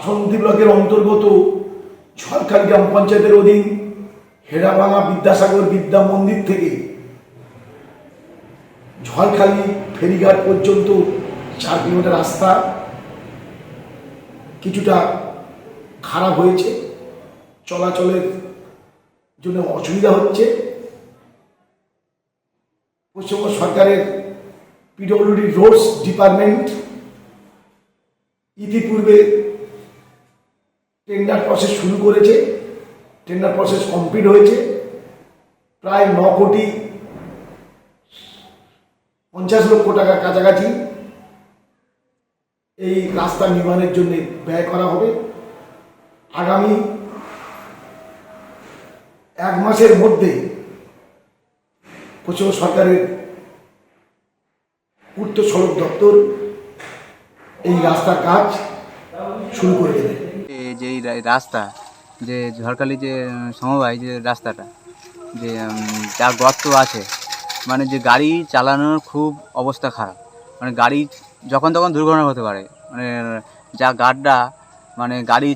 বাসন্তী ব্লকের অন্তর্গত ঝড়খালি গ্রাম পঞ্চায়েতের অধীন হেরাভাঙা বিদ্যাসাগর বিদ্যা মন্দির থেকে ঝড়খালি ফেরিঘাট পর্যন্ত চার কিলোমিটার রাস্তা কিছুটা খারাপ হয়েছে। চলাচলের জন্য অসুবিধা হচ্ছে। পশ্চিমবঙ্গ সরকারের পিডব্লিউডি রোডস ডিপার্টমেন্ট ইতিপূর্বে টেন্ডার প্রসেস শুরু করেছে টেন্ডার প্রসেস কমপ্লিট হয়েছে, প্রায় ন কোটি পঞ্চাশ লক্ষ টাকার কাছাকাছি এই রাস্তা নির্মাণের জন্য ব্যয় করা হবে। আগামী এক মাসের মধ্যে পশ্চিমবঙ্গ সরকারের পূর্ত সড়ক দপ্তর এই রাস্তার কাজ শুরু করে দেবে। যে এই রাস্তা, যে ঝড়খালি যে সমবায় যে রাস্তাটা, যে যা গর্ত আছে মানে যে গাড়ি চালানোর খুব অবস্থা খারাপ। মানে গাড়ি যখন তখন দুর্ঘটনা হতে পারে। মানে যা গাড্ডা মানে গাড়ি